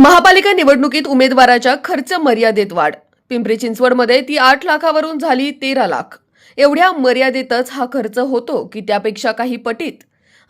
महापालिका निवडणुकीत उमेदवाराच्या खर्च मर्यादेत वाढ. पिंपरी चिंचवडमध्ये ती आठ लाखावरून झाली तेरा लाख. एवढ्या मर्यादेतच हा खर्च होतो की त्यापेक्षा काही पटीत.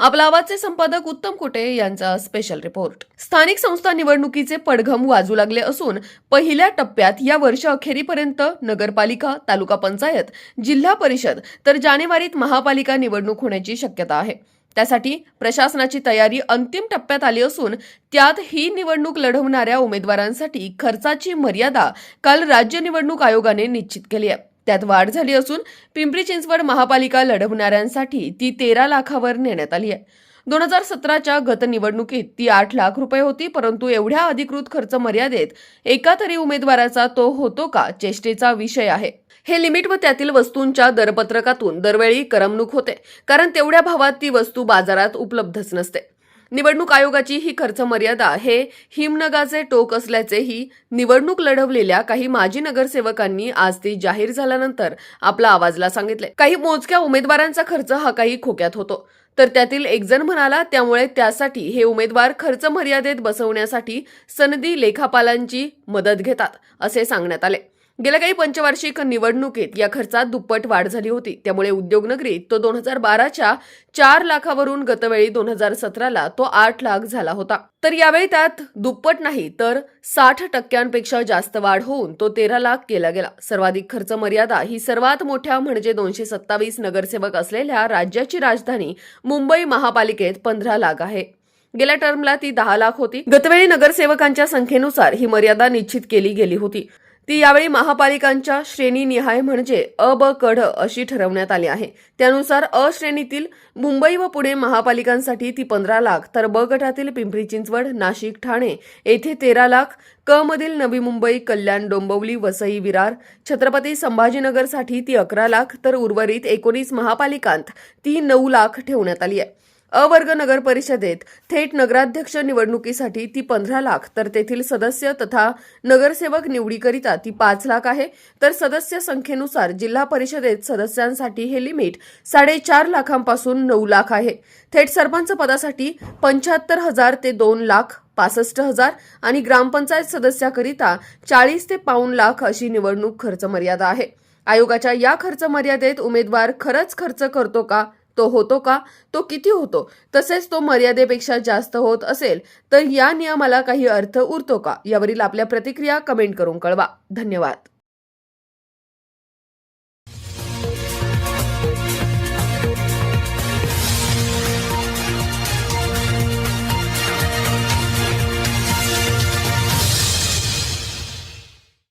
आपला आवाजचे संपादक उत्तम कुटे यांचा स्पेशल रिपोर्ट स्थानिक संस्था निवडणुकीचे पडघम वाजू लागले असून पहिल्या टप्प्यात या वर्ष अखेरीपर्यंत नगरपालिका तालुका पंचायत जिल्हा परिषद तर जानेवारीत महापालिका निवडणूक होण्याची शक्यता आहे. त्यासाठी प्रशासनाची तयारी अंतिम टप्प्यात आली असून त्यात ही निवडणूक लढवणाऱ्या उमेदवारांसाठी खर्चाची मर्यादा काल राज्य निवडणूक आयोगाने निश्चित केली आहे. त्यात वाढ झाली असून पिंपरी चिंचवड महापालिका लढवणाऱ्यांसाठी ती तेरा लाखावर नेण्यात आली आहे. दोन हजार सतराच्या गत निवडणुकीत ती आठ लाख रुपये होती परंतु एवढ्या अधिकृत खर्च मर्यादेत एका तरी उमेदवाराचा तो होतो का चेष्टेचा विषय आहे. हे लिमिट व त्यातील वस्तूंच्या दरपत्रकातून दरवेळी करमणूक होते कारण तेवढ्या भावात ती वस्तू बाजारात उपलब्धच नसते. निवडणूक आयोगाची ही खर्च मर्यादा हे हिमनगाचे टोक असल्याचेही निवडणूक लढवलेल्या काही माजी नगरसेवकांनी आज ती जाहीर झाल्यानंतर आपला आवाजला सांगितले. काही मोजक्या उमेदवारांचा खर्च हा काही खोक्यात होतो. तर त्यातील एक जण म्हणाला त्यामुळे त्यासाठी हे उमेदवार खर्च मर्यादेत बसवण्यासाठी सनदी लेखापालांची मदत घेतात असे सांगण्यात आले. गेल्या काही पंचवार्षिक निवडणुकीत या खर्चात दुप्पट वाढ झाली होती. त्यामुळे उद्योगनगरीत तो दोन हजार बाराच्या चार लाखावरून गतवेळी दोन हजार सतराला तो आठ लाख झाला होता. तर यावेळी त्यात दुप्पट नाही तर साठ टक्क्यांपेक्षा जास्त वाढ होऊन तो तेरा लाख केला गेला. सर्वाधिक खर्च मर्यादा ही सर्वात मोठ्या म्हणजे दोनशे सत्तावीस नगरसेवक असलेल्या राज्याची राजधानी मुंबई महापालिकेत पंधरा लाख आहे. गेल्या टर्मला ती दहा लाख होती. गतवेळी नगरसेवकांच्या संख्येनुसार ही मर्यादा निश्चित केली गेली होती. ती यावेळी महापालिकांच्या श्रेणीनिहाय म्हणजे अ ब कढ अशी ठरवण्यात आली आहे. त्यानुसार अ श्रेणीतील मुंबई व पुणे महापालिकांसाठी ती पंधरा लाख तर ब गटातील पिंपरी चिंचवड नाशिक ठाणे येथे तेरा लाख क मधील नवी मुंबई कल्याण डोंबिवली वसई विरार छत्रपती संभाजीनगरसाठी ती अकरा लाख तर उर्वरित एकोणीस महापालिकांत ती नऊ लाख ठेवण्यात आली आहे. अवर्ग नगर परिषदेत थेट नगराध्यक्ष निवडणुकीसाठी ती पंधरा लाख तर तेथील सदस्य तथा नगरसेवक निवडीकरिता ती पाच लाख आहे. तर सदस्य संख्येनुसार जिल्हा परिषदेत सदस्यांसाठी हे लिमिट साडेचार लाखांपासून नऊ लाख आहे. थेट सरपंच पदासाठी पंच्याहत्तर हजार ते दोन लाख पासष्ट हजार आणि ग्रामपंचायत सदस्याकरिता चाळीस ते पाऊण लाख अशी निवडणूक खर्च मर्यादा आहे. आयोगाच्या या खर्च मर्यादेत उमेदवार खरंच खर्च करतो का? तो होतो का? तो किती होतो? तसेच तो मर्यादेपेक्षा जास्त होत असेल तर या नियमाला काही अर्थ उरतो का? यावरील आपल्या प्रतिक्रिया कमेंट करून कळवा. धन्यवाद.